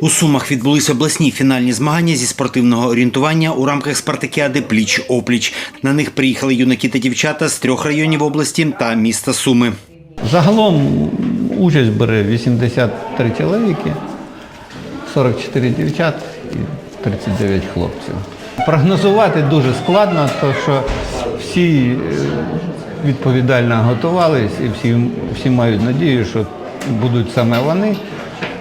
У Сумах відбулись обласні фінальні змагання зі спортивного орієнтування у рамках спартакіади Пліч опліч. На них приїхали юнаки та дівчата з трьох районів області та міста Суми. Загалом участь бере 83 чоловіки, 44 дівчат і 39 хлопців. Прогнозувати дуже складно, тому що всі е, відповідально готувались і всі, всі мають надію, що будуть саме вони.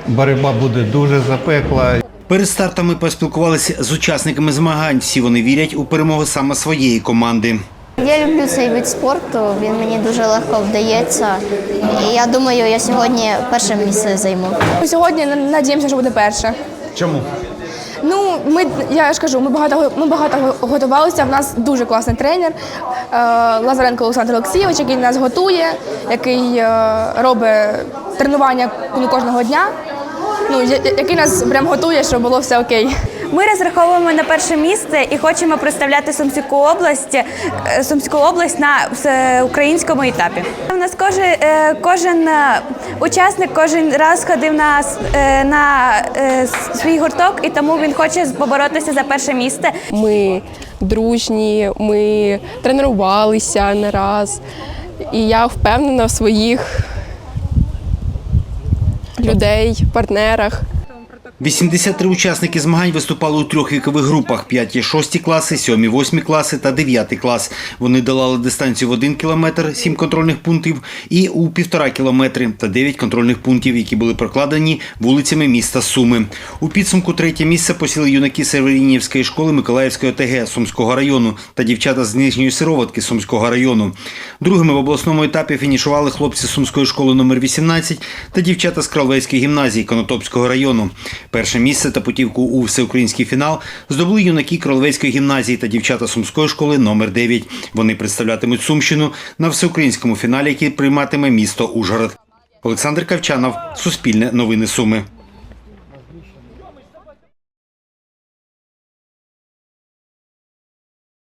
Боротьба буде дуже запекла. Перед стартом ми поспілкувалися з учасниками змагань. Всі вони вірять у перемогу саме своєї команди. Я люблю цей вид спорту, він мені дуже легко вдається. І я думаю, я сьогодні перше місце займу. Сьогодні надіємося, що буде перше. Чому? Ну, ми, я ж кажу, ми багато, ми багато готувалися. В нас дуже класний тренер е, Лазаренко Олександр Олексійович, який нас готує, який е, робить тренування ну, кожного дня. Ну, я- який нас прям готує, щоб було все окей. Ми розраховуємо на перше місце і хочемо представляти Сумську область, е, Сумську область на всеукраїнському етапі. У нас кожен, е, кожен е, учасник кожен раз ходив на, на свій гурток, і тому він хоче поборотися за перше місце. Ми дружні, ми тренувалися не раз. І я впевнена в своїх людей, партнерах. 83 учасники змагань виступали у трьох вікових групах: 5-6 класи, 7-8 класи та 9 клас. Вони долали дистанцію в 1 кілометр, 7 контрольних пунктів, і у 1,5 кілометри та 9 контрольних пунктів, які були прокладені вулицями міста Суми. У підсумку третє місце посіли юнаки Северинівської школи Миколаївської ОТГ Сумського району та дівчата з Нижньої Сироватки Сумського району. Другими в обласному етапі фінішували хлопці Сумської школи номер 18 та дівчата з Кралвецької гімназії Конотопського району. Перше місце та путівку у всеукраїнський фінал здобули юнаки Кроловецької гімназії та дівчата Сумської школи номер 9. Вони представлятимуть Сумщину на всеукраїнському фіналі, який прийматиме місто Ужгород. Олександр Кавчанов, Суспільне новини Суми.